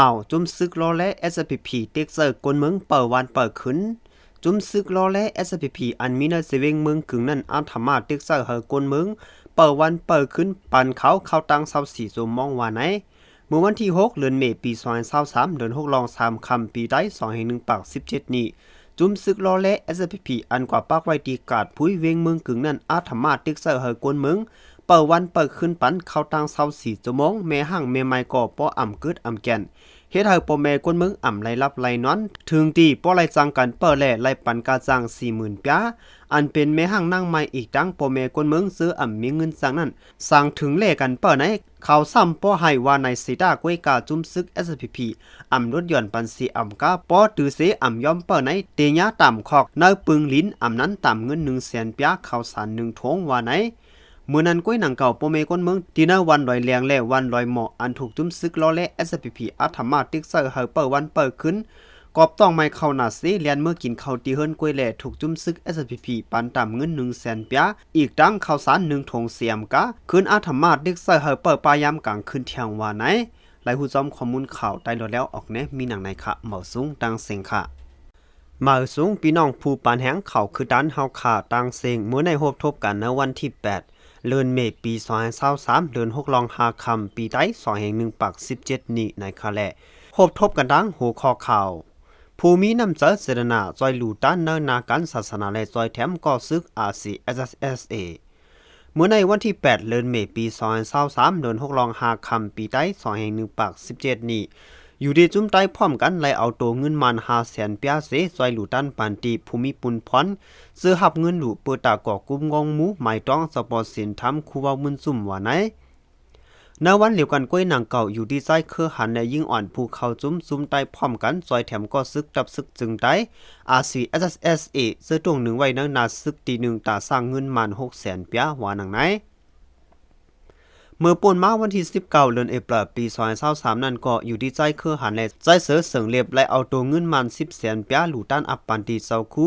ข่าวจุ่มซึกลอและ SPP เต็กเซอร์กวนเมืองเปิดวันเปิดขึ้น จุ่มซึกลอและ SPP อันมีในเสเวงเมืองกึ่งนั้นอาธรรมาเต็กเซอร์เฮอกวนเมืองเปิดวันเปิดขึ้นปันเขาเข้าตังเศร้าสี่สมมองว่าไหนเมื่อวันที่ 6 เดือนเมษปี2023เดือน6รอง3คำปีได้2แห่ง1ปาก17 นี้ จุ่มซึกลอและ SPP อันกว่าปากไว้ตีกาดผู้ยเวงเมืองกึ่งนั้นอาธรรมาเต็กเซอร์เฮอกวนเมือง เปิดวันเปิดขึ้นปันเข้าตั้งเศร้าสี่ชั่วโมงแม่ห่างแม่ไม้ก่อป้ออ่ำกึดอ่ำแก่นเฮ็ดให้ปอแม่กวนมืองอ่ำไรรับไรนอนถึงตีป้อไรจังกันเปิดแหล่ไรปันกาจัง40,000ป้าอันเป็นแม่ห้างนั่งใหม่อีกดังปอแม่กวนมืองซื้ออ่ำมีเงินจังนั้นสั่งถึงแหล่กันเปิดไหนเขาซ้ำป้อให้ว่าในสีดากวยกาจุ้มซึก SPP อ่ำรถยนต์ปันสีอ่ำกาป้อตือเสอ่ำยอมเปิดไหนเตียะต่ำคอกเนื้อปึงลิ้นอ่ำนั้นต่ำเงิน1แสนป้าข้าสาร1ทงว่าไหน มื่อนั้นก้อยหนังเก่าโปเมก้นเมืองที่หน้าวันลอยแรงและวันลอยหมอกอันถูกจุ้มซึกล้อและ SPP อาธมาติกเซอร์เฮอเปิดวันเปิดขึ้นกอบต้องไม่เข้าหนาซีเลียนเมื่อกินข้าวตีเฮิรนกล้วยแหล่ถูกจุ้มซึก SPP ปันต่ำเงิน1แสนปียอีกดังข้าวสารหนึ่งถงเสียมกะคืนอาธมาติกเซอร์เฮอเปิดปายามกลางคืนเที่ยงว่าไหนหลายหูจอมข้อมูลข่าวได้ลดแล้วออกแนมีหนังในค่ะเหมาสูงตังเสียงค่ะมาสูงพี่น้องผู้ปานแห้งเขาคือด้านเฮาขาต่างเสียงเมื่อในโฮบทบกันในวันที่8 เดือนเมปี2023เดือน6รอง5คำปีใต้2แห่ง1ปัก17นี้ในคาแลโฮบทบกันดังหัวข้อข่าวภูมินำเจอเสดนาจอยหลูต้านเนินนาการศาสนาและจอยแถมก่อซึก RCSSA เมื่อในวันที่ 8 เดือนเมษปี2023เดือน6รอง5คำปีใต้2แห่ง1ปัก17 นี้ อยู่ดีจุ้มใต้พร้อมกันไลเอาตัวเงินมันหาแสนเปียเสซอยหลูตันปันติภูมิปุนพรซื้อหับเงินหลูเปิดตาก่อกุ้มงองหมูหมายต้องสปอร์ตสินทำคูวามุนซุ่มว่าไหนนวันเหลียวกันก้วยนังเก่าอยู่ที่ใจเครือหันในยิ่งอ่อนภูเขาจุ้มซุ่มใต้พร้อมกันซอยแถมก็ซึกตับซึกจึงได้ RCSSA ซื้อตรงหนึ่งไว้ในนาซึกตีหนึ่งตาสร้างเงินมันหกแสนเปียหว่านังไหน เมื่อป่นมาวันที่ 19เดือนเอปรลปี2023นั้นก็อยู่ที่ใจเครือหันและใจเสือเสิงเล็บและเอาตัวเงินมัน 10แสนปยาหลูต้านอัปปันตีเจ้าคู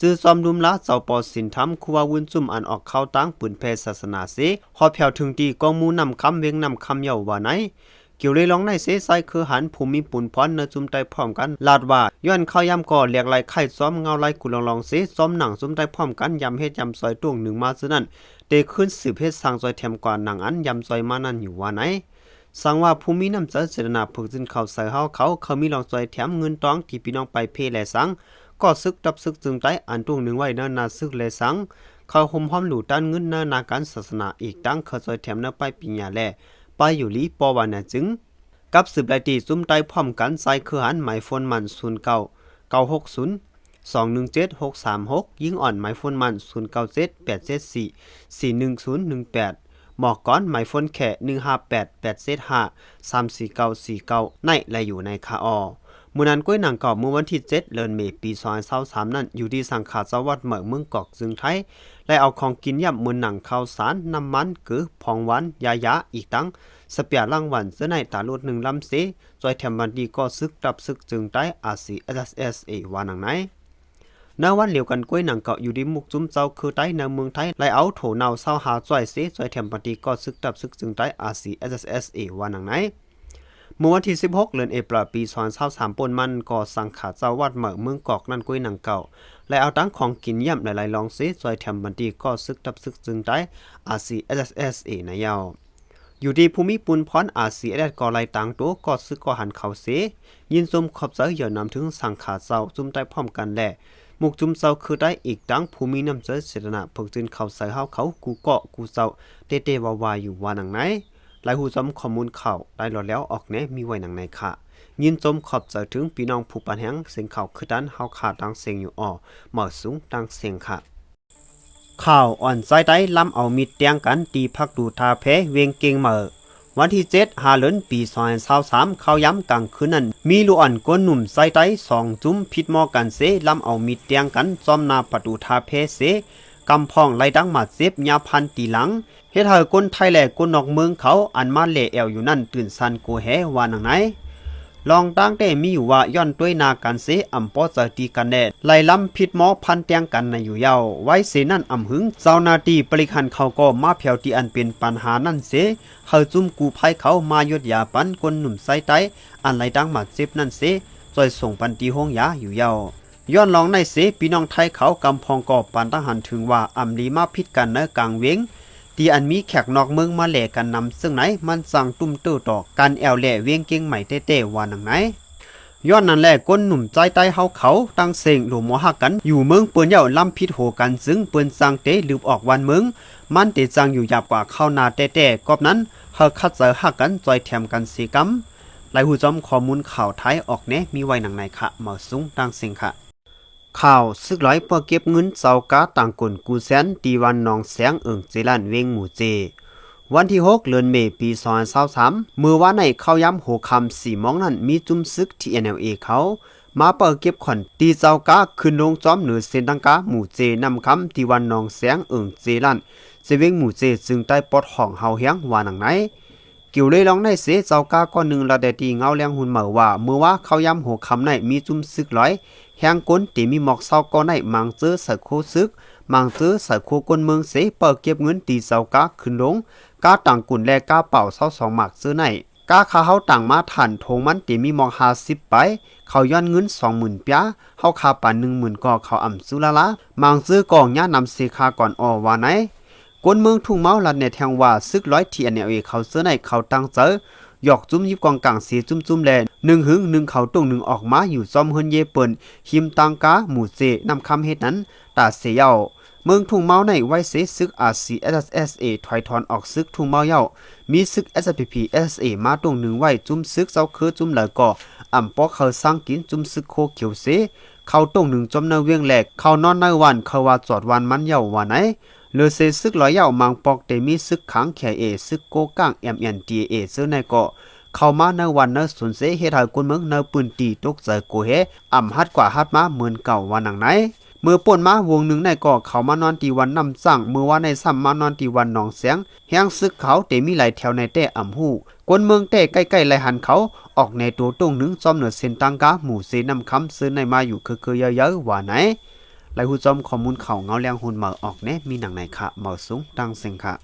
จื้อซอมดุมละเจ้าปอสินทำคูวาวุนจุ่มอันออกเข้าตั้งปืนเพศศาสนาเสฮอดแผ่วถึงตีกองมูนำคำเวงนำคำเยาว่าไหน เกี่ยวเลยลองในเสไซคือหันภูมิปุ่นพรเนจุมใจพร้อมกัน ลาดว่าย้อนเข้ายำก่อเรียกไหลไข่ซ้อมเงาไหลกุลองลองเสซ้อมหนังจุมใจพร้อมกันยำเฮ็ดยำซอยตวงหนึ่งมาซะนั่นเตขึ้นสืบเฮ็ดสร้างซอยแถมกว่าหนังอันยำซอยมานั่นอยู่ว่าไหนสังว่าภูมิน้ำเจเจตนาฝึกจินเขาใส่เฮาเขาเขามีลองซอยแถมเงินตองที่พี่น้องไปเพแลสังก็ซึกตับซึกจึงใจอันตวงหนึ่งไว้เนินนาซึกแลสังเขาห่มห้อมหลู่ด้านเงินเนินนาการศาสนาอีกตั้งเขาซอยแถมเนไปปิญญาแล ไปอยู่ลีปอวานะจึง กับสืบไลตีซุ่มใต้พร้อมกันใส่เครือหันหมายโฟนมัน09 960 217 636ยิ่งอ่อนหมายโฟนมัน097 874 41018หมอกก้อนหมายโฟนแข่158 875 34949ในและอยู่ในคาออ มื่อนั้นก้วยหนังเก่าเมื่อวันที่7เดือนเมษปี2023นั้น อยู่ที่สังขาจังหวัดเหมืองเมืองกอกจึงไทยและเอาของกินย่ำมือหนังข้าวสารน้ำมันกือพองหวานยายาอีกตั้งสเปียร่างวันเสื้อในตาลดหนึ่งลำเสจอยแถมบันดีก็ซึกดับซึกจึงใต้อาซีเอสเอสเอวานังไหนในวันเหลียวกันกล้วยหนังเกาะอยู่ดีมุกจุ้มเจ้าคือใต้ในเมืองไทยไลเอาโถเนาเศร้าหาจ่อยเสจอยแถมบันดีก็ซึกดับซึกจึงใต้อาซีเอสเอสเอวานังไหน เมื่อวันที่ 16เดือนเอพริลปี2023ปนมันก่อสังขาเจ้าวัดเหมือเมืองกอกนั่นกล้ยหนังเก่า และเอาตั้งของกินย่ำหลายๆลองเสจอยแถมบันดีก็ซึกดับซึกจึงใต้ RCSSA ในยาวอยู่ดีภูมิปุนพรอาซีเอดก่อไลต่างตัวก็ซึกก่อหันเขาเสยินสมขอบใจเหย่อนำถึงสังขาเจ้าจุ่มใต้พร้อมกันแหละมุกจุ่มเจ้าคือได้อีกดังภูมินำเจอเสดนาพึกจินเขาใส่เฮาเขากูเกาะกูเจ้าเตเตวาวาอยู่วานังไหน หลายหูจอมข้อมูลข่าวได้รอแล้วออกแนมีไว้หนังในค่ะ ยินจมขอบใจถึงพี่น้องผู้ปันแหงเสียงข่าวคือด้านเฮาขาดังเสียงอยู่อ่อเหมาะสูงดังเสียงค่ะ ข่าวอ่อนใจได้ล้ำเอามีดเตียงกันตีพักดูทาเพเวียงเก่งเหมอวันที่เจ็ดหาเลินปีซอยสาวสามเข้าย้ำกลางคืนนั้น มีลูกอ่อนก้นหนุ่มใส่ไต้สองจุ้มพิดมอกันเสลำเอามีดเตียงกันจอมนาประตูทาเพเสกำพองไล่ดังมาเจ็บยาพันตีหลัง เฮ็ดให้คนไทยแหล่คนนอกเมืองเขาอันมาเลแอวอยู่นั่นตื่นสันโกแฮว่าหนังไหนลองตั้งแต่มีอยู่ว่าย้อนด้วยนากันเสอำปอจะตีกันแน่ไล่ล้ำผิดหมอพันเตียงกันในอยู่ยาวไว้เสนั่นอำหึงเจ้าหนาตีปริคันเขาก็มาเพียวที่อันเป็นปัญหานั่นเสเฮาจุ่มกูภัยเขามายดยาปันคนหนุ่มไซไตอันไหลดังมาเจ็บนั่นเสจอยส่งปันตีห้องยาอยู่ยาวย้อนลองในเสพี่น้องไทยเขากำพองก่อปันทหารถึงว่าอำลีมาพิดกันเนกลางเวง ที่อันมีแขกนอกเมืองมาแหลกกันนำซึ่งไหนมันสั่งตุ้มตื้อต่อการแอวแหล่เวียงเก่งใหม่เต้ๆว่าหนังไหนย้อนนั่นแหละก้นหนุ่มใจใต้เฮาเขาตั้งเสงหลวมหัวหักกัน อยู่เมืองเปิ้นเหย่าล้ำพิษโหกันซึ่งเปิ้นสั่งเตลืบออกวันเมืองมันเตจังอยู่หยาบกว่าข้าวนาเต้ๆกอบนั้นเฮาคัดเจอหักกันจอยแถมกันสีกำหลายหูจอมข้อมูลข่าวไทยออกแน่มีไว้หนังไหนค่ะเหมาสูงตั้งเสงค่ะ ข่าวซึกร้อยเพื่อเก็บเงินเจ้ากาต่างกุนกูแสนตีวันนองแสงเอิงเจลันเวงหมู่เจ วันที่ 6 เดือนเมษายนปี2023มือว่าในเข้าย้ำโหคำสี่มองนั้นมีจุ่มซึกที่ NLA เขามาเปิดเก็บขอนตีเจ้ากาขึ้นลงจอมเหนือเส้นตังกาหมู่เจนำคำที่วันนองแสงเอิงเจลันเจเวงหมู่เจจึงได้ปลดห้องเฮาเฮียงว่าหนังไหน กิ่วเลยลองในเสเจ้ากาก้อนหนึ่งเราได้ตีเงาแรงหุ่นเหมือว่าเมื่อว่าเขาย้ำหัวคำในมีจุ่มซึกร้อยแหงก้นตีมีหมอกเศร้าก้อนในมังเจอใส่โคซึกมังเจอใส่โคก้นเมืองเสเปิดเก็บเงินตีเจ้ากาขึ้นลงกาต่างกุ่นและกาเป่าเศร้าสองหมากซื้อในกาคาเฮาต่างมาถ่านทงมันตีมีหมอกหาสิบไป เขาย้อนเงินสองหมื่นปียเฮาคาป่านหนึ่งหมื่นก็เขาอ่ำสุละละมังซื้อกองย่านำเสคาก่อนออว่าไหน กวนเมืองทุ่งเมาลัดในแทงว่าซึกร้อยทีอันเอเขาเสื้อในเขาตั้งเจอหยอกจุ้มยิบกองกลางสีจุ้มจุ้มแลหนึ่งหึงหนึ่งเขาตรงหนึ่งออกมาอยู่ซอมเฮินเยเปินหิมตังกาหมู่เจนำคำเฮ็ดนั้นตาเสียเยาเมืองทุ่งเมาในไว้เสซึกอาซีเอสเอสเอถอยถอนออกซึกทุ่งเมาเยามีซึก SPP SA มาตรงหนึ่งไว้จุ้มซึกเจ้าคือจุ้มเหลอก่ออ่ำปอกเขาสร้างกินจุ้มซึกโคเขียวเสเขาตรงหนึ่งจอมเนเวียงแหลกเขานอนในวันเขาว่าจอดวันมันเยาว่าไหน เลอเซซึกร้อยเย่ามังปอกเตมีซึกขังแขเอซึกโกก้างเอ็มเอ็นดีเอซอร์ในเกาะเข้ามาในวันเนอสุนเสเฮ็ดให้คนเมืองเนอปืนตีตกใจโกเฮอ่ำฮัดกว่าฮัดมาเหมือนเก่าวันหนังไหนเมื่อป่นมาวงหนึ่งในเกาะเขามานอนตีวันนำสั่งเมื่อว่าในซ้ำมานอนตีวันหนองเสียงแห้งซึกเขาเตมีหลายแถวในเต้อ่ำหูกวนเมืองเต้ใกล้ๆไหลหันเขาออกในตัวตรงหนึ่งจอมเหนือเส้นตังกาหมู่เซนำคำซื้อในมาอยู่คือๆเยอะๆว่าไหน ไลายหูจอมข้อมูลข่าเงาแรงหุ่นเหมาออกเน่มีหนังไหนคะเหมาสูงดังเสียงค่ะ